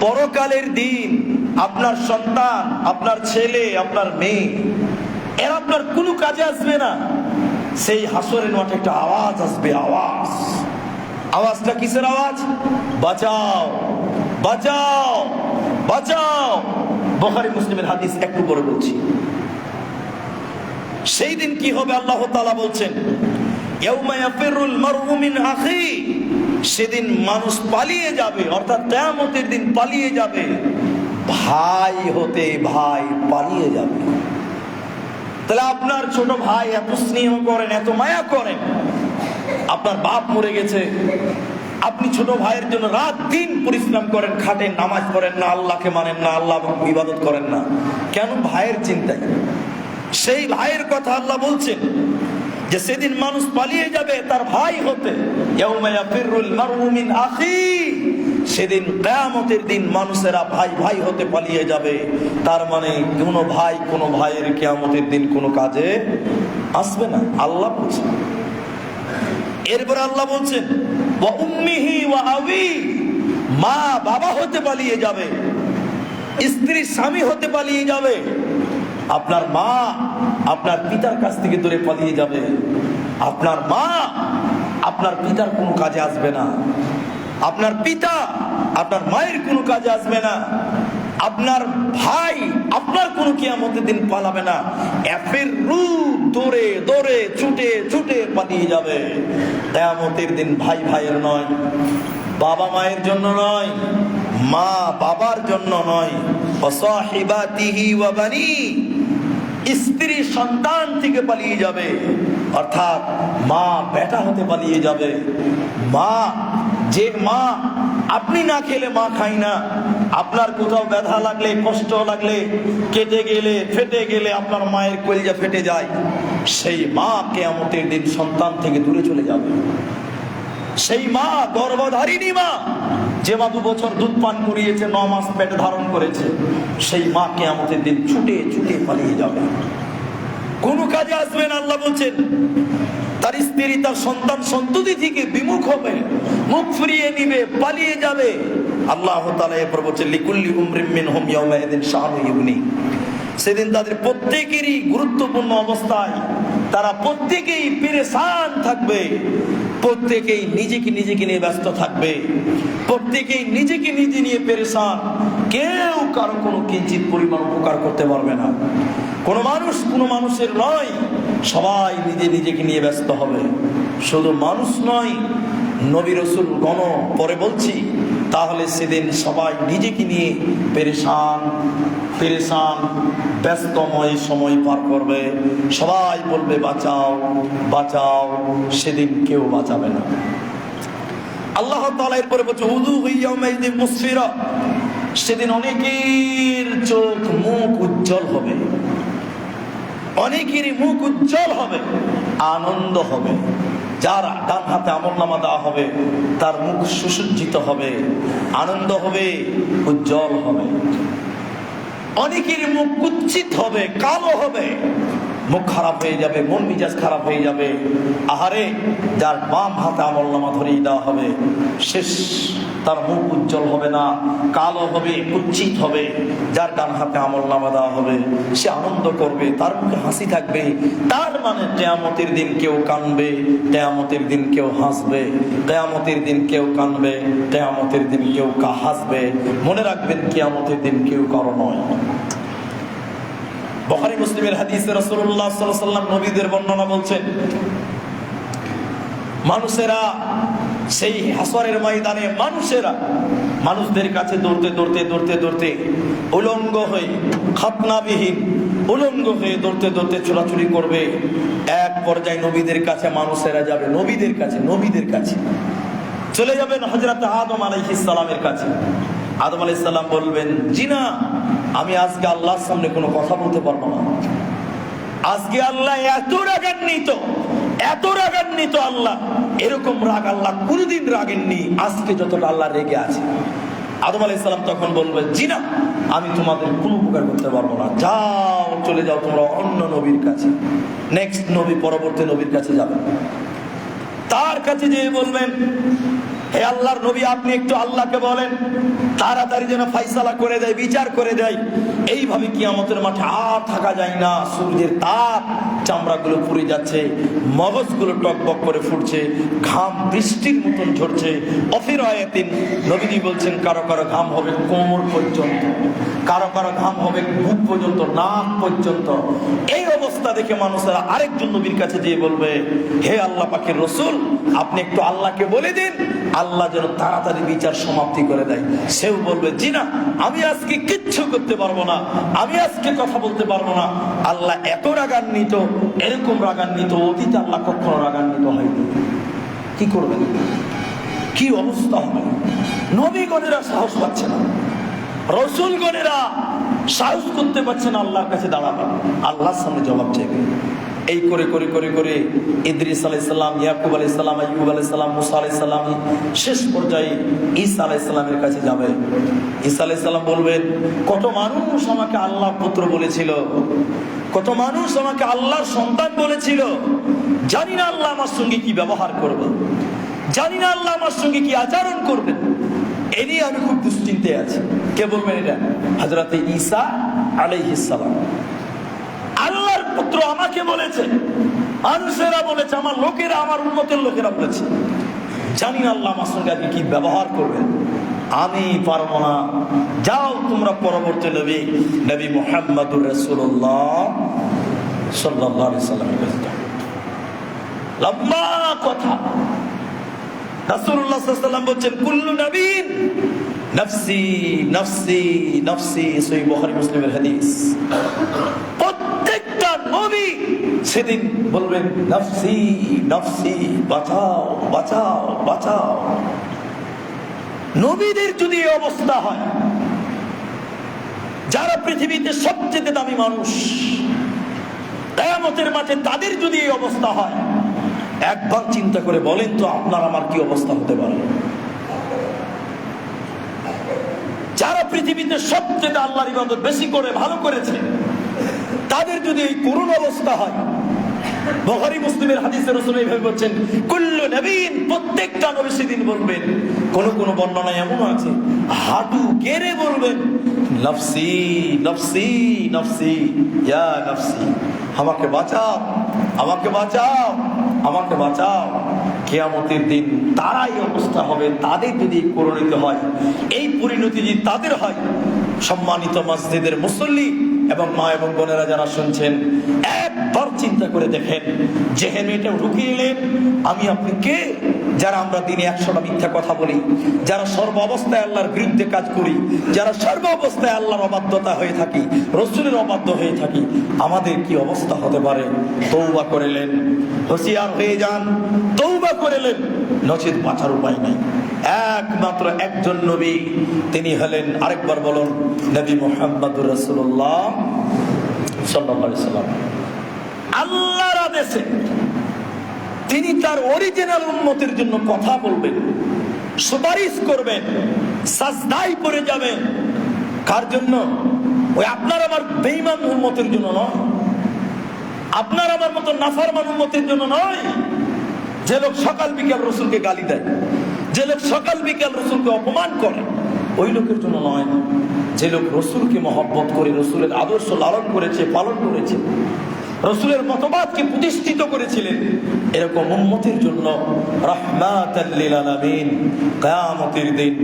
পরকালের দিন, আপনার সন্তান, আপনার ছেলে, আপনার মেয়ে, এরা আপনার কোনো কাজে আসবে না। সেই হাসরের মাঠে একটা আওয়াজ আসবে, আওয়াজ। আওয়াজটা কিসের আওয়াজ? বাঁচাও বাঁচাও বাঁচাও। বখারি মুসলিমের হাদিস একটু পরে বলছি। সেই দিন কি হবে? আল্লাহ তাআলা বলছেন সেদিন মানুষ পালিয়ে যাবে, অর্থাৎ কিয়ামতের দিন পালিয়ে যাবে। ভাই হতে ভাই পালিয়ে যাবে। তাহলে আপনার ছোট ভাই এত স্নেহ করেন, এত মায়া করেন, আপনার বাপ মরে গেছে, আপনি ছোট ভাইয়ের জন্য রাত দিন পরিশ্রম করেন খাটেন নামাজ পড়েন না, আল্লাহকে মানেন না, আল্লাহ ইবাদত করেন না। কেন? ভাইয়ের চিন্তায়। সেই ভাইয়ের কথা আল্লাহ বলছেন যে সেদিন মানুষ পালিয়ে যাবে তার ভাই হতে। সেদিন কেয়ামতের দিন মানুষেরা ভাই ভাই হতে পালিয়ে যাবে। তার মানে কোনো ভাই কোনো ভাইয়ের কেয়ামতের দিন কোনো কাজে আসবে না। আল্লাহ বলছেন। এরপরে আল্লাহ বলছেন মা বাবা হতে পালিয়ে যাবে। স্ত্রী স্বামী হতে পালিয়ে যাবে। আপনার মা আপনার পিতার কাছ থেকে দূরে পালিয়ে যাবে। আপনার মা আপনার পিতার কোনো কাজে আসবে না। আপনার পিতা আপনার মায়ের কোনো কাজে আসবে না। আপনার ভাই আপনার কোনো কিয়ামতের দিন পালাবে না। এফের রু দৌড়ে দৌড়ে ছুটে ছুটে পালিয়ে যাবে। কিয়ামতের দিন ভাই ভাইয়ের নয়, বাবা মায়ের জন্য নয়, মা বাবার জন্য নয়। অসহিবাতিহি ওয়া বানি স্ত্রী সন্তান থেকে পালিয়ে যাবে। অর্থাৎ মা, বেটা হতে পালিয়ে যাবে। মা, যে মা, আপনি না খেলে মা খাই না। আপনার কোথাও ব্যথা লাগলে, কষ্ট লাগলে, কেটে গেলে, ফেটে গেলে আপনার মায়ের কলজা ফেটে যায়। সেই মা কেয়ামতের দিন সন্তান থেকে দূরে চলে যাবে। সেই মা গর্ভধারিণী মা যে মা দু বছর দুধ পান করিয়েছে, ন মাস পেট ধারণ করেছে, সেই মা আমাদের দিন ছুটে ছুটে পালিয়ে যাবে। কোনো কাজে আসবে না, আল্লাহ বলছেন, তার স্ত্রী তার সন্তান সন্ততি থেকে বিমুখ হবে, মুখ ফিরিয়ে নিবে, পালিয়ে যাবে। আল্লাহ তাআলা এরপর বলছেন, লিকুল্লি উমরিম মিনহুম ইয়াউমাইদিন শানু ইউনি সেদিন তাদের প্রত্যেকেরই গুরুত্বপূর্ণ অবস্থায় তারা প্রত্যেকেই পেরেশান থাকবে, প্রত্যেকেই নিজেকে নিজেকে নিয়ে ব্যস্ত থাকবে, প্রত্যেকেই নিজেকে নিজে নিয়ে পেরেশান। কেউ কারও কোনো কিঞ্চিত পরিমাণ উপকার করতে পারবে না। কোনো মানুষ কোনো মানুষের নয়, সবাই নিজে নিজেকে নিয়ে ব্যস্ত হবে। শুধু মানুষ নয়, নবী রসুল গণ পরে বলছি তাহলে সেদিন সবাই নিজেকে নিয়ে পেরেশান পেরেশান, ব্যস্তময় সময় পার করবে। সবাই বলবে, বাঁচাও বাঁচাও, সেদিন কেউ বাঁচাবে না। আল্লাহ এরপরে বলছে উদু ইয়াউমাইদিন মুসফিরা। সেদিন অনেকের চোখ, মুখ উজ্জ্বল হবে। অনেকেরই মুখ উজ্জ্বল হবে, আনন্দ হবে। যার ডান হাতে আমল নামা দেওয়া হবে, তার মুখ সুসজ্জিত হবে, আনন্দ হবে, উজ্জ্বল হবে। অনেকের মুখ কুচ্ছিত হবে, কালো হবে। মুখ খারাপ হয়ে যাবে, মন মিজাজ খারাপ হয়ে যাবে। আহারে, যার বাম হাতে আমল নামা ধরিয়ে দেওয়া হবে, শেষ তার মুখ উজ্জ্বল হবে না, কালো হবে কুচ্ছিত হবে। যার ডান হাতে আমল নামা দেওয়া হবে, সে আনন্দ করবে, তার মুখে হাসি থাকবে। তার মানে কেয়ামতের দিন কেউ কানবে, কেয়ামতের দিন কেউ হাসবে, কেয়ামতের দিন কেউ কানবে, কেয়ামতের দিন কেউ হাসবে। মনে রাখবেন, কেয়ামতের দিন কেউ কারও নয়। বখারি মুসলিমের হাদিসে সাল্লাম নবীদের বর্ণনা বলছেন, মানুষেরা সেই হাসরের ময়দানে মানুষেরা মানুষদের কাছে দৌড়তে দৌড়তে দৌড়তে দৌড়তে উলঙ্গ হয়ে খাতনাবিহীন উলঙ্গ হয়ে দৌড়তে দৌড়তে ছোড়াছুড়ি করবে। এক পর্যায়ে নবীদের কাছে মানুষেরা যাবে, নবীদের কাছে নবীদের কাছে। চলে যাবেন হজরত আদম আলাইহিস সালামের কাছে। আদম আলাইহিস সালাম বলবেন জি না আমি আজকে আল্লাহর সামনে কোনো কথা বলতে পারব না। আজকে আল্লাহ এত রাগান্বিত এত রাগান্বিত আল্লাহ। এরকম রাগ আল্লাহ কোনোদিন রাগেননি, আজকে যতটা আল্লাহ রেগে আছে। আদম সালাম তখন বলবে, জিনা, আমি তোমাদের কোনো উপকার করতে পারব না। যাও, চলে যাও তোমরা অন্য নবীর কাছে। নেক্সট নবী, পরবর্তী নবীর কাছে যাবে। তার কাছে যেয়ে বলবেন হে আল্লাহর নবী, আপনি একটু আল্লাহকে বলেন। তাড়াতাড়ি যেন ফাইসালা করে দেয়, বিচার করে দেয়। এইভাবে কিয়ামতের মাঠে আর থাকা যায় না। সূর্যের তাপ, চামড়াগুলো পুড়ে যাচ্ছে, মগজগুলো টকবক করে ফুটছে, ঘাম বৃষ্টির মতন ঝরছে। অফির আয়াতিন নবীজি বলছেন, কারও কারও ঘাম হবে কোমর পর্যন্ত, কারও কারও ঘাম হবে বুক পর্যন্ত, নাক পর্যন্ত। এই অবস্থা দেখে মানুষেরা আরেকজন নবীর কাছে যেয়ে বলবে, হে আল্লাহ পাখির রসুল, আপনি একটু আল্লাহকে বলে দিন আল্লাহ যেন তাড়াতাড়ি বিচার সমাপ্তি করে দেয়। সেও বলবে, জি না, আমি আজকে কিচ্ছু করতে পারব না, আমি আজকে কথা বলতে পারব না। আল্লাহ এত রাগান্বিত, এরকম রাগান্বিত অতীতে আল্লাহ কখনো রাগান্বিত হয়নি। কি করবেন? কি অবস্থা হবে? নবীগণেরা সাহস পাচ্ছে না। রসুলগণেরা সাহস করতে পারছে না আল্লাহর কাছে দাঁড়াবে আল্লাহর সামনে জবাব চাইবে। এই করে করে করে করে ইদ্রিস আলাইসাল্লাম ইয়াকুব আলাইসাল্লাম আইয়ুব আলাইসাল্লাম মুসা আলাইসাল্লাম শেষ পর্যায়ে ঈসা আলাইসাল্লামের কাছে যাবে। ঈসা আলাইসাল্লাম বলবেন, কত মানুষ আমাকে আল্লাহ পুত্র বলেছিল, কত মানুষ আমাকে আল্লাহর সন্তান বলেছিল, জানি না আল্লাহ আমার সঙ্গে কি ব্যবহার করবে, জানি না আল্লাহ আমার সঙ্গে কি আচরণ করবেন এ নিয়ে আমি খুব দুশ্চিন্তে আছি। কে বলবেন এটা? হাজরাতে ঈসা আলাইহিসালাম আল্লাহর পুত্র আমাকে বলেছে, মানুষেরা বলেছে, আমার লোকেরা আমার উন্নতের লোকেরা বলেছে। জানি আল্লাহ আমার সঙ্গে আজকে কি ব্যবহার করবেন। আমি পারব না। যাও তোমরা পরবর্তী নবী নবী মোহাম্মদুর রসুল্লাহ সাল্লাহ সাল্লামের লম্বা কথা। সাল্লাল্লাহু বলছেন, কুল্লু নবীন নফসি নফসি নফসি সহিহ বুখারী মুসলিমের হাদিস। নবী। সেদিন বলবেন, নফসি নফসি, বাঁচাও বাঁচাও বাঁচাও। নবীদের যদি অবস্থা হয়, যারা পৃথিবীতে সবচেয়ে দামি মানুষ, কেয়ামতের মাঠে তাদের যদি এই অবস্থা হয়, একবার চিন্তা করে বলেন তো, আপনার, আমার কি অবস্থা হতে পারে? যারা পৃথিবীতে সবচেয়ে আল্লাহর ইবাদত বেশি করে, ভালো করেছে তাদের যদি এই করুণ অবস্থা হয় মুসলিমের হাদিসের কুল্লু নবীন প্রত্যেকটা বলবেন বর্ণনা আছে বলবেন, নফসি নফসি নফসি আমাকে বাঁচাও আমাকে বাঁচাও আমাকে বাঁচাও। কেয়ামতের দিন তারাই অবস্থা হবে, তাদের যদি পরিণত হয়, এই পরিণতি যদি তাদের হয়, সম্মানিত মসজিদের মুসল্লি এবং মা এবং বোনেরা যারা শুনছেন, একবার চিন্তা করে দেখেন যেহেন এটা ঢুকিয়ে এলেন আমি আপনি কে যারা আমরা দিনে একশোটা মিথ্যা কথা বলি, যারা সর্ব অবস্থায় আল্লাহর বিরুদ্ধে কাজ করি, যারা সর্ব অবস্থায় আল্লাহর অবাধ্যতা হয়ে থাকি, রসুলের অবাধ্য হয়ে থাকি, আমাদের কি অবস্থা হতে পারে? তৌবা করেলেন হুঁশিয়ার হয়ে যান তৌবা করেলেন নচেত বাঁচার উপায় নাই। একমাত্র একজন নবী, তিনি হলেন আরেকবার বলুন, নবী মোহাম্মদুর রসুল্লাহ সাল্লাহ সাল্লাম আল্লাহর আদেশে তিনি তার অরিজিনাল উন্নতির জন্য কথা বলবেন, সুপারিশ করবেন সাজদাই করে যাবেন। কার জন্য? ওই আপনার আমার বেইমান উন্মতির জন্য নয়। আপনার আমার মতো নাফারমান উন্মতির জন্য নয়। যে লোক সকাল বিকাল রসুলকে গালি দেয়। যে লোক সকাল বিকাল রসুলকে অপমান করে, ওই লোকের জন্য নয়। যে লোক রসুলকে মহব্বত করে, রসুলের আদর্শ লালন করেছে, পালন করেছে, রসুলের মতবাদকে প্রতিষ্ঠিত করেছিলেন, এরকম উম্মতের জন্য কায়ামতের দিন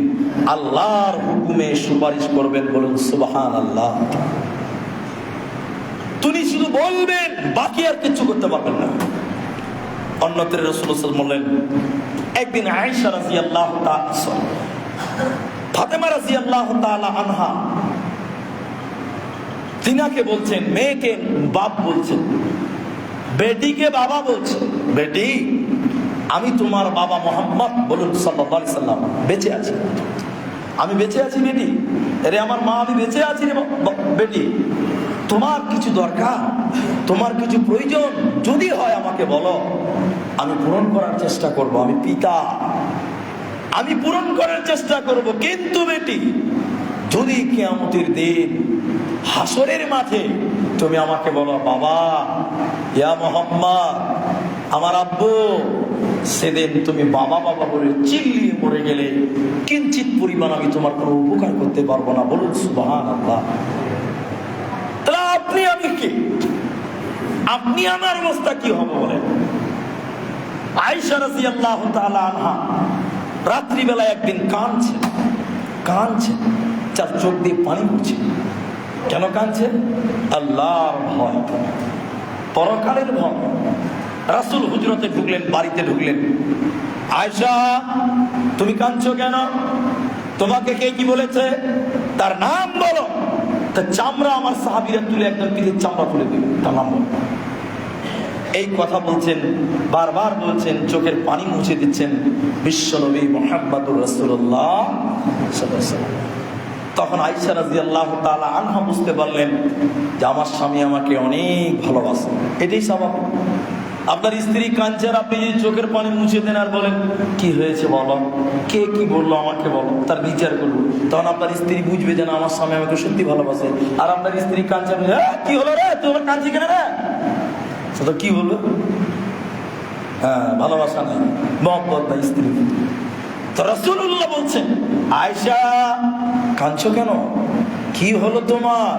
আল্লাহর হুকুমে সুপারিশ করবেন বলুন সুবাহান আল্লাহ তিনি শুধু বলবেন, বাকি আর কিছু করতে পারবেন না। অন্যত্র রসুল বললেন একদিন আয়েশা রাজি আল্লাহ ফাতেমা রাজি আল্লাহ আনহা, তিনাকে বলছেন, মেয়েকে বাপ বলছেন, বেটিকে বাবা বলছে বেটি, আমি তোমার বাবা মোহাম্মদ বলুন সাল্লাম, বেঁচে আছি। আমি বেঁচে আছি, বেটি? রে আমার মা, আমি বেঁচে আছি রে বেটি। তোমার কিছু দরকার, তোমার কিছু প্রয়োজন, যদি হয় আমাকে বলো। আমি পূরণ করার চেষ্টা করব, আমি পিতা। আমি পূরণ করার চেষ্টা করব, কিন্তু বেটি, যদি কেয়ামতের দিন হাসরের মাঠে তুমি আমাকে বলো, বাবা, ইয়া মোহাম্মদ, আমার আব্বু, সেদিন তুমি বাবা বাবা বলে চিল্লিয়ে পড়ে গেলে কিঞ্চিত পরিমাণ আমি তোমার কোনো উপকার করতে পারব না। বলুন সুবাহান আল্লাহ তাহলে আপনি আমি কে? আপনি আমার অবস্থা কি হবে বলেন? আয়সা রাজি আল্লাহ আনহা রাত্রিবেলা একদিন কাঁদছে কাঁদছে চার চোখ দিয়ে পানি পড়ছে। কেন কাঁদছে? আল্লাহর ভয়। পরকালের ভয়। রাসুল হুজরতে ঢুকলেন, বাড়িতে ঢুকলেন। আয়সা তুমি কাঁদছো কেন? তোমাকে কে কি বলেছে? তার নাম বলো। তার চামড়া আমার সাহাবিরা তুলে একদম পিঠের চামড়া তুলে দিবে তার নাম বলো। এই কথা বলছেন, বারবার বলছেন, চোখের পানি মুছে দিচ্ছেন বিশ্বনবী মোহাম্মদুর রসুল্লাহ তখন আইসা আনহা বুঝতে পারলেন যে আমার স্বামী আমাকে অনেক ভালোবাসে। এটাই স্বাভাবিক আপনার স্ত্রী কাঞ্চার আপনি যদি চোখের পানি মুছে দেন আর বলেন, কি হয়েছে বলো? কে কি বলল আমাকে বলো? তার বিচার করব তখন আপনার স্ত্রী বুঝবে যে না, আমার স্বামী আমাকে সত্যি ভালোবাসে। আর আপনার স্ত্রী কাঞ্চা কি হলো রে? তোমার কাঞ্চি কেন রে? সেটা কি হলো হ্যাঁ ভালোবাসা নাই, মহব্বত নাই, স্ত্রী। তো রসুল্লাহ বলছেন আয়সা কাঁদছো কেন? কি হলো তোমার?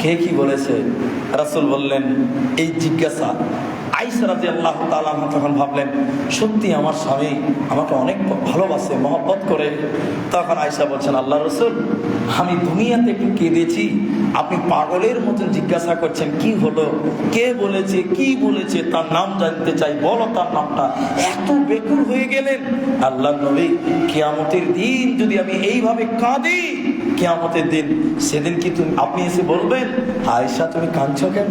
কে কি বলেছে? রাসুল বললেন, এই জিজ্ঞাসা আল্লাহ তালাম তখন ভাবলেন, সত্যি আমার স্বামী আমাকে অনেক ভালোবাসে, মহব্বত করে। তখন আয়সা বলছেন, আল্লাহ রসুল, আমি দুনিয়াতে একটু কেঁদেছি, আপনি পাগলের মতন জিজ্ঞাসা করছেন, কি হলো? কে বলেছে, কি বলেছে? তার নাম জানতে চাই, বলো তার নামটা। এত বেকুর হয়ে গেলেন। আল্লাহ নবী, কিয়ামতের দিন যদি আমি এইভাবে কাঁদি, কেয়ামতের দিন সেদিন কি তুমি আপনি এসে বলবেন আয়সা তুমি কাঁদছো কেন?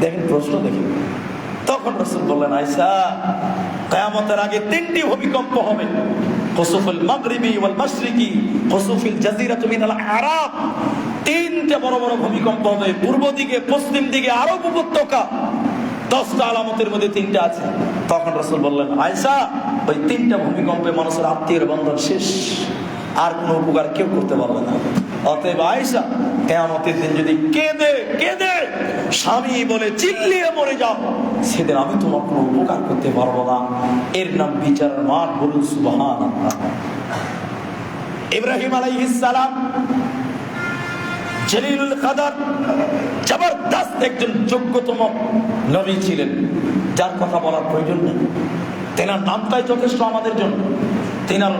দেখেন প্রশ্ন দেখেন। তখন রসুল বললেন, আয়সা, কেয়ামতের আগে তিনটি ভূমিকম্প হবে। খসুফুল মাগরিবি ওয়াল মাশরিকি খসুফিল জাজিরাতু মিনাল আরাব। তিনটে বড় বড় ভূমিকম্প হবে, পূর্ব দিকে, পশ্চিম দিকে, আরব উপত্যকা। দশটা আলামতের মধ্যে তিনটা আছে। তখন রসুল বললেন, আয়সা, ওই তিনটা ভূমিকম্পে মানুষের আত্মীয়ের বন্ধন শেষ। আর কোনো উপকার কেউ করতে পারবে না। অতএব আয়সা, কেয়ামতের দিন যদি কেঁদে কেঁদে স্বামী বলে চিল্লিয়ে মরে যাও সেদিন আমি তোমার কোনো উপকার করতে পারব না। এর নাম বিচার মাঠ বলুন সুবাহান ইব্রাহিম আলাইহিস সালাম, জলিলুল জবরদস্ত একজন যোগ্যতম ছিলেন। যার কথা বলার প্রয়োজন আমাদের জন্য। তেনার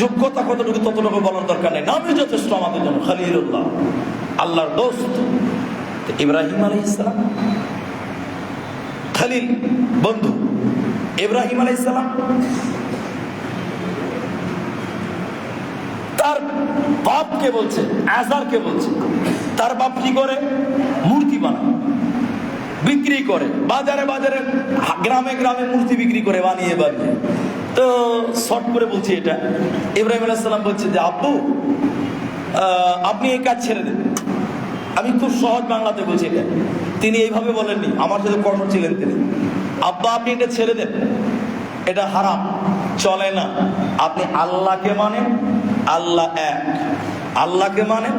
যোগ্যতা ততটুকু বলার দরকার নেই। নামই আমাদের জন্য আল্লাহর দোস্ত। ইব্রাহিম আলী ইসলাম খালিল, বন্ধু, ইব্রাহিম আলী ইসলাম তার বাপকে বলছে আজারকে বলছে। তার বাপ কি করে? মূর্তি বানায়, বিক্রি করে। বাজারে বাজারে, গ্রামে গ্রামে মূর্তি বিক্রি করে, বানিয়ে বানিয়ে। তো শর্ট করে বলছি এটা। ইব্রাহিম আলাইসাল্লাম বলছে যে, আব্বু আপনি এই কাজ ছেড়ে দেন। আমি খুব সহজ বাংলাতে বলছি এটা। তিনি এইভাবে বলেননি, আমার সাথে কঠোর ছিলেন তিনি। আব্বা, আপনি এটা ছেড়ে দেন। এটা হারাম, চলে না। আপনি আল্লাহকে মানেন, আল্লাহ এক। আল্লাহকে মানেন,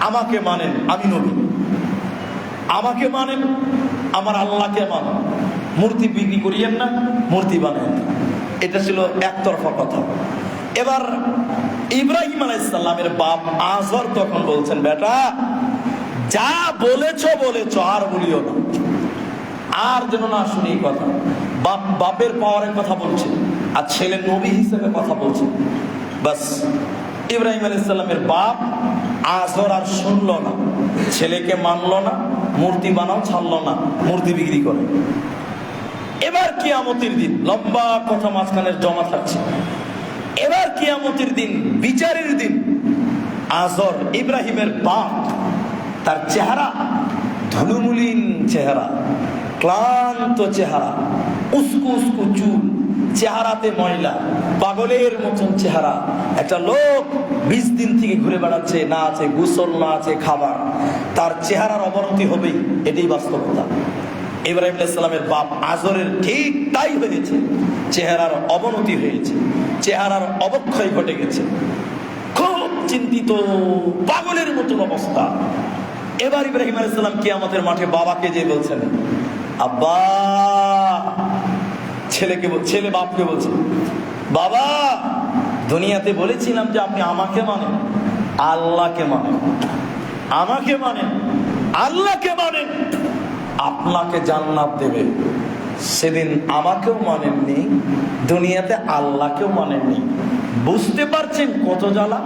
আমাকে মানেন, আমি নবী। আমাকে মানেন, আমার আল্লাহকে মানেন। মূর্তি বিক্রি করিয়েন না, মূর্তি বানেন এটা ছিল একতরফা কথা। এবার ইব্রাহিম আলাইসাল্লামের বাপ আজর তখন বলছেন, বেটা যা বলেছ বলেছ, আর বলিও না। আর যেন না শুনি এই কথা। বাপ, বাপের পাওয়ারের কথা বলছে, আর ছেলে নবী হিসেবে কথা বলছে। বাস, ইব্রাহিম আলাইসাল্লামের বাপ আজর আর শুনল না। ছেলেকে মানলো না, মূর্তি বানাও, ছাড়ল না, মূর্তি বিক্রি করে। এবার কিয়ামতের দিন, লম্বা কথা মাঝখানের জমা থাকছে। এবার কিয়ামতের দিন, বিচারের দিন, আজর ইব্রাহিমের বাপ তার চেহারা, ধনুমুলিন চেহারা, ক্লান্ত চেহারা, উস্কু উস্কু চুল, চেহারাতে ময়লা, পাগলের মতন চেহারা। একটা লোক বিশ দিন থেকে ঘুরে বেড়াচ্ছে, না আছে গোসল, না আছে খাবার। তার চেহারার অবনতি হবেই, এটাই বাস্তবতা। ইব্রাহিম ইসলামের বাপ আজরের ঠিক তাই হয়েছে। চেহারার অবনতি হয়েছে, চেহারার অবক্ষয় ঘটে গেছে। খুব চিন্তিত, পাগলের মতন অবস্থা। এবার ইব্রাহিম আলাইসাল্লাম কি আমাদের মাঠে বাবাকে যে বলছেন, আব্বা, ছেলেকে ছেলে বাপকে বলছে বাবা, দুনিয়াতে বলেছিলাম যে আপনি আমাকে মানেন, আল্লাহকে মানেন, আমাকে মানেন, আল্লাহকে মানেন, আপনাকে জান্নাত দেবে। সেদিন আমাকেও মানেননি, দুনিয়াতে আল্লাহকেও মানেননি। বুঝতে পারছেন কত জ্বালা?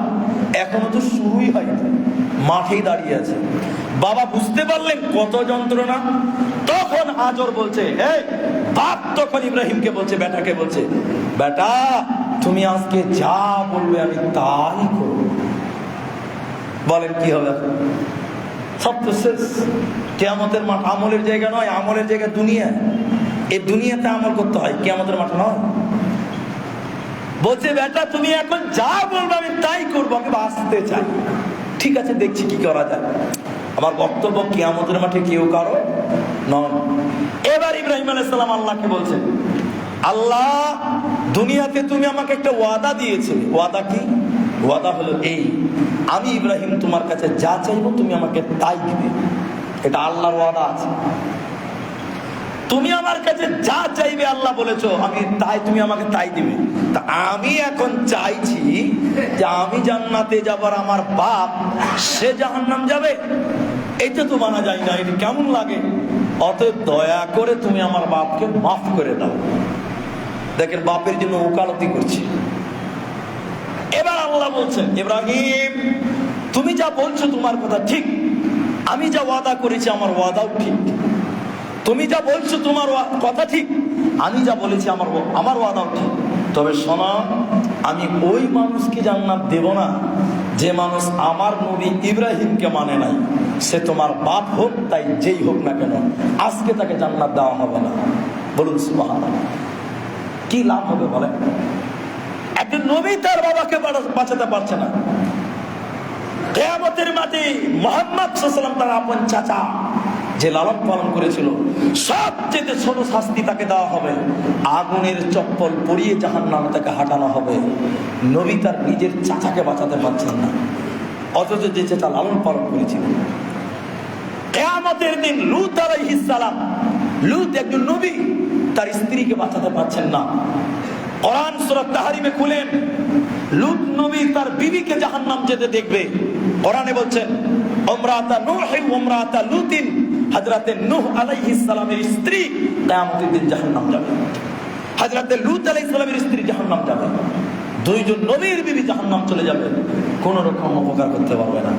এখনও তো শুরুই হয়নি। মাঠেই দাঁড়িয়ে আছে। বাবা বুঝতে পারলেন কত যন্ত্রণা। তখন আজর বলছে, এই, বাপ তখন ইব্রাহিমকে বলছে বেটাকে বলছে বেটা তুমি আজকে যা বলবে আমি তাই করব। বলেন কি হবে? সব তো শেষ। কেয়ামতের মাঠ আমলের জায়গা নয়, আমলের জায়গা দুনিয়া। এই দুনিয়াতে আমল করতে হয়, কেয়ামতের মাঠ নয়। বলছে বেটা তুমি এখন যা বলবে আমি তাই করব আমি বাঁচতে চাই। ঠিক আছে, দেখছি কি করা যায়। আমার বক্তব্য কেয়ামতের মাঠে কেউ কারও নয় এবার ইব্রাহিম আলাইসালাম আল্লাহকে বলছেন, আল্লাহ, দুনিয়াতে তুমি আমাকে একটা ওয়াদা দিয়েছে ওয়াদা কি? ওয়াদা হলো এই, আমি ইব্রাহিম তোমার কাছে যা চাইব তুমি আমাকে তাই দিবে। এটা আল্লাহর ওয়াদা আছে। তুমি আমার কাছে যা চাইবে আল্লাহ বলেছ, আমি তাই, তুমি আমাকে তাই দিবে। তা আমি এখন চাইছি যে আমি জান্নাতে যাবার আমার বাপ, সে জাহান্নাম যাবে। এটা তো মানা যায় না, এটা কেমন লাগে? অতএব দয়া করে তুমি আমার বাপকে মাফ করে দাও। দেখেন, বাপের জন্য ওকালতি করছি। এবার আল্লাহ বলছেন, ইব্রাহিম, তুমি যা বলছো তোমার কথা ঠিক। আমি যা ওয়াদা করেছি আমার ওয়াদাও ঠিক। তুমি যা বলছো তোমার কথা ঠিক। আমি যা বলেছি আমার আমার ওয়াদাও ঠিক। তবে শোনো, আমি ওই মানুষকে জান্নাত দেব না যে মানুষ আমার নবী ইব্রাহিমকে মানে নাই। সে তোমার বাপ হোক, তাই যেই হোক না কেন, আজকে তাকে জান্নাত দেওয়া হবে না। বলুন সুবহানাল্লাহ। কি লাভ হবে বলে একজন নবী তার বাবাকে বাঁচাতে পারছে না। কেয়ামতের মাঠে মোহাম্মদ তার আপন চাচা। যে লালন পালন করেছিল, সবচেয়ে ছোট শাস্তি তাকে দেওয়া হবে। আগুনের চপ্পল পরিয়ে জাহান নামে তাকে হাঁটানো হবে। নবী তার নিজের চাচাকে বাঁচাতে পারছেন না। অথচ যে চাচা লালন পালন করেছিল। কেয়ামতের দিন লুত আলাইহিস সালাম, লুত একজন নবী, তার স্ত্রীকে বাঁচাতে পারছেন না। কোরআন সূরা তাহরিমে খুলেন, লুত নবী তার বিবিকে জাহান্নাম যেতে দেখবে। কোরআনে বলছেন ওমরাতা নূহ ওমরাতা লুতিন হযরতে নূহ আলাইহিস সালামের স্ত্রী কিয়ামতের দিন জাহান্নাম যাবে। হযরতে লুত আলাইহিস সালামের স্ত্রী জাহান্নাম যাবে। দুইজন নবীর বিবি জাহান্নাম চলে যাবে। কোন রকম উপকার করতে পারবে না।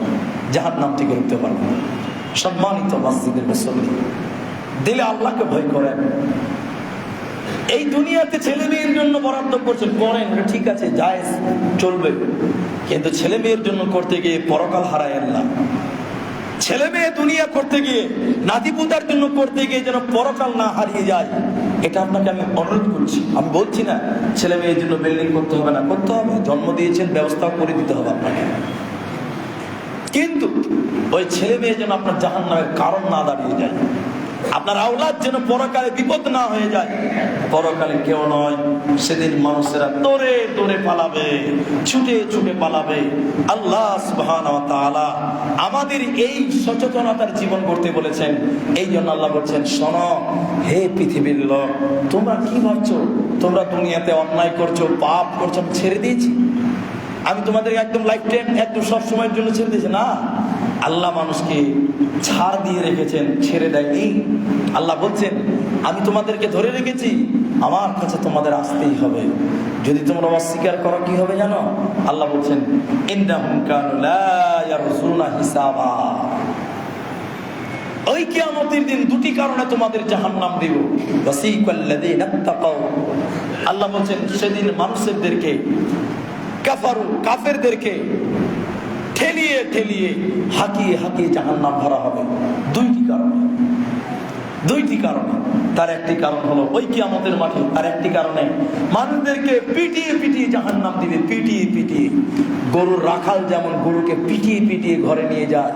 জাহান্নাম থেকে রুখতে পারবে না। সম্মানিত মসজিদের মুসল্লি, দিলে আল্লাহকে ভয় করেন। এই দুনিয়াতে ছেলে মেয়ের জন্য বরাদ্দ করছেন, করেন ঠিক আছে, জায়েজ, চলবে। কিন্তু ছেলে মেয়ের জন্য করতে গিয়ে পরকাল হারায় আল্লাহ ছেলে মেয়ে দুনিয়া করতে গিয়ে, নাতিপুতার জন্য করতে গিয়ে যেন পরকাল না হারিয়ে যায়, এটা আপনাকে আমি অনুরোধ করছি। আমি বলছি না, ছেলে মেয়ের জন্য বিল্ডিং করতে হবে না, করতে হবে, জন্ম দিয়েছেন, ব্যবস্থা করে দিতে হবে আপনাকে। কিন্তু ওই ছেলে মেয়ে যেন আপনার জাহান নামের কারণ না দাঁড়িয়ে যায়। আপনার আওলাদ যেন পরকালে বিপদ না হয়ে যায়। পরকালে কেউ নয়, সেদিন মানুষেরা দৌড়ে দৌড়ে পালাবে, ছুটে ছুটে পালাবে। আল্লাহ তাআলা আমাদের এই সচেতনতার জীবন করতে বলেছেন। এই জন্য আল্লাহ বলছেন, শোনো, হে পৃথিবীর লোক, তোমরা কি ভাবছ? তোমরা দুনিয়াতে অন্যায় করছ, পাপ করছ ছেড়ে দিয়েছি। আমি তোমাদের একদম লাইফ টাইম একদম সব সময়ের জন্য ছেড়ে দিয়েছি। না আল্লাহ মানুষকে ছাড় দিয়ে রেখেছেন, ছেড়ে দেয়নি। আল্লাহ বলছেন, আমি তোমাদেরকে ধরে রেখেছি, আমার কাছে তোমাদের আসতেই হবে। যদি তোমরা অস্বীকার করো, কি হবে জানো? আল্লাহ বলছেন হিসাবা। ওই কিয়ামতের দিন দুটি কারণে তোমাদের জাহান্নাম দেব। ওয়াসিকাল্লাযীনা তাকাও আল্লাহ বলছেন, সেদিন মানুষদেরকে, কাফারু, কাফেরদেরকে ঠেলিয়ে ঠেলিয়ে হাঁকিয়ে হাকিয়ে হাকিয়ে জাহান্নাম ভরা হবে। দুইটি কারণে। দুইটি কারণে। তার একটি কারণ হলো ওই কিয়ামতের মাঠে। আর একটি কারণে মানুষদেরকে পিটিয়ে পিটিয়ে জাহান্নাম দিবে। পিটিয়ে পিটিয়ে। গরুর রাখাল যেমন গরুকে পিটিয়ে পিটিয়ে ঘরে নিয়ে যায়,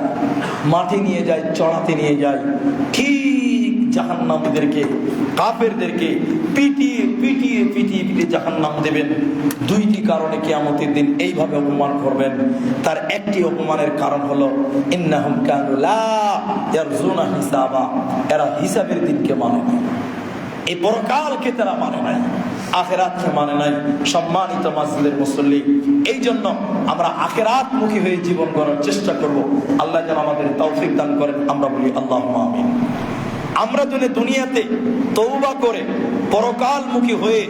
মাঠে নিয়ে যায়, চড়াতে নিয়ে যায়, ঠিক জাহান্নামীদেরকে, কাফেরদেরকে পিটিয়ে পিটিয়ে পিটিয়ে পিটিয়ে জাহান্নাম দেবেন। দুইটি কারণে কিয়ামতের দিন এইভাবে অপমান করবেন। তার একটি অপমানের কারণ হলো এরা হিসাবের দিনকে মানে না এই পরকালকে তারা মানে নাই। আখেরাতকে মানে নাই। সম্মানিত মাসজিদের মুসল্লি এই জন্য আমরা আখেরাত মুখী হয়ে জীবন গড়ার চেষ্টা করব। আল্লাহ যেন আমাদের তৌফিক দান করেন। আমরা বলি আল্লাহ আমিন। আমরা যদি দুনিয়াতে তৌবা করে পরকালমুখী হয়ে